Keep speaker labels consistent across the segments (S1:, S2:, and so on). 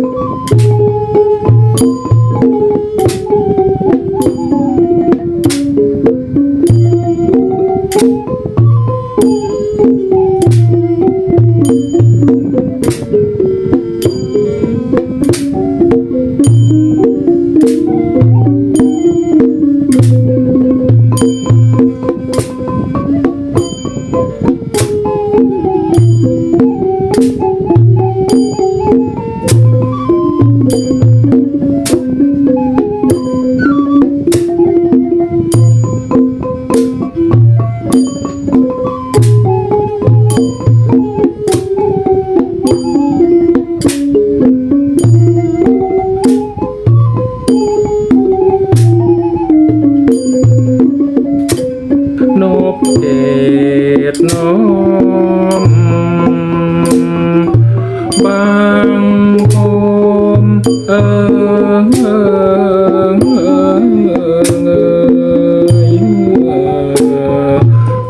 S1: Thank you.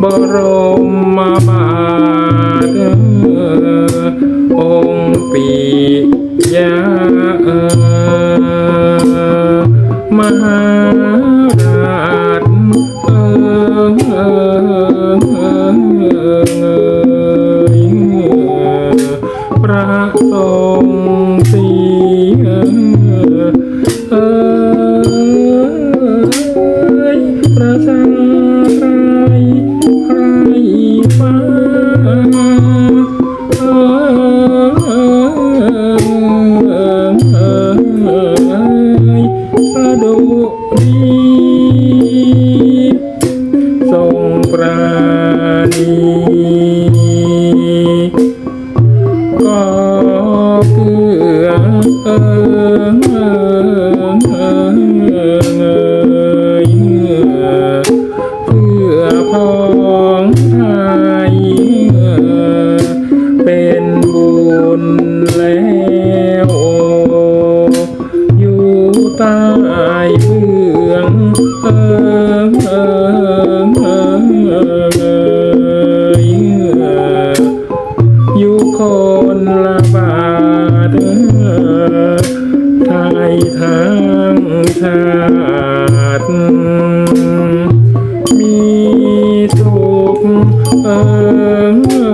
S1: บรมมาบาทองค์ปียะมหารา อิงเอยเพื่อพ้องไทยเป็นบุญแล้วอยู่ใต้เบื้องเอิงเอิงเอิงเอยอยู่คนละบาทไทยไทั้ง ชาติมีสุขเอิงเอิ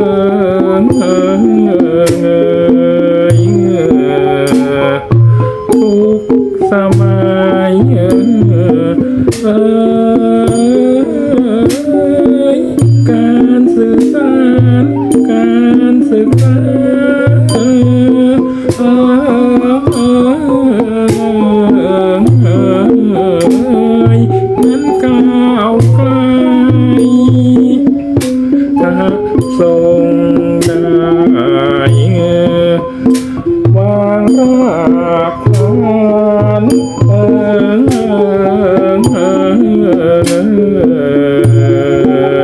S1: งเอิงเอยทุกสมัยเอยการสื่อ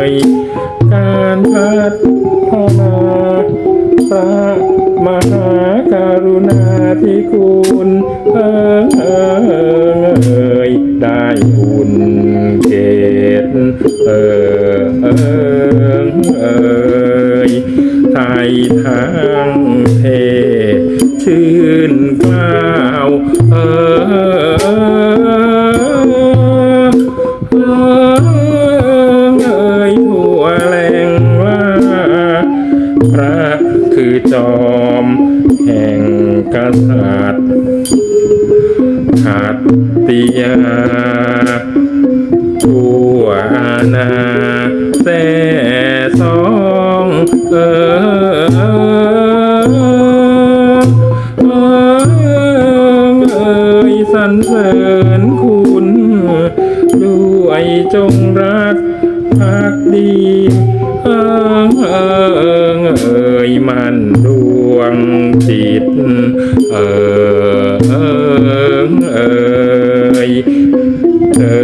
S1: ยการพัฒนาพระมหากรุณาธิคุณเอิงเอยได้บุญเกตเออเอยไทยทั้งเทชื่นกล้าวเออ เอยทั่วแหลงว่าพระคือจอม แห่งกษัตริย์ขัตติยาทั่วอาณาแส่สองเออเอยสรรเสริญ จงรักภักดีเอิงเอิงเอ่ยมันดวงจิตเออเอิงเอ่ยเถิ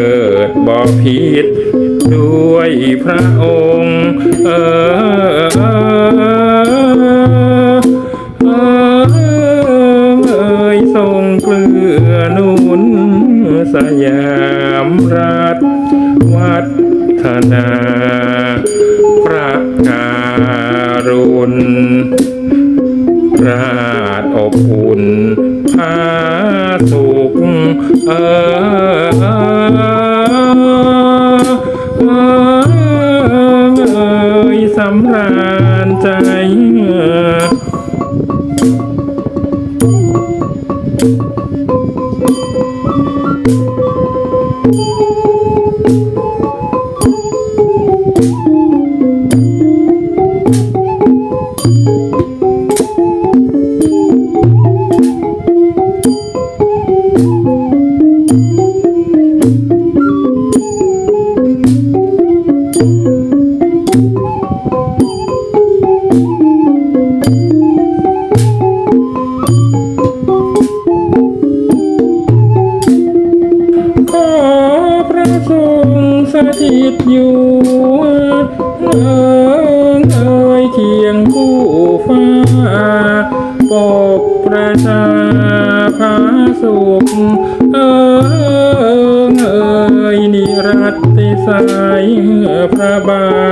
S1: ดบ่ผิดด้วยพระองค์เออเอยทรงเกลือนุนสยามรัฐวัฒ นาพระการุณราชอบอุ่นพาสุขเออเออเอยสำราญใจ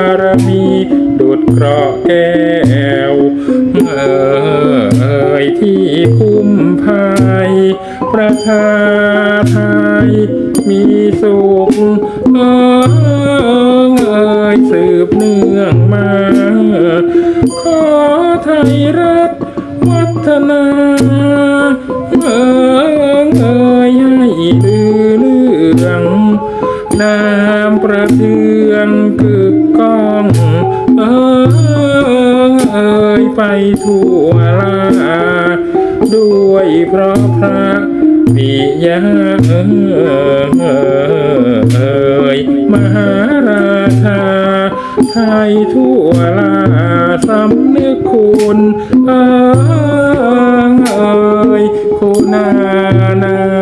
S1: ารมีดุดเกราะแก้วเอ่ยที่คุ้มภัย ประชาไทยมีสุขเอ่ยสืบเนื่องมา ขอไทยรัฐวัฒนาเอ่ยให้ลือเรื่องนามประเทืองกึกก้ ไปทั่วลา ด้วยเพราะพระปิยะเอ่ยมหาราชาไทยทั่วลาสำนึกคุณเอ่ยคุณนา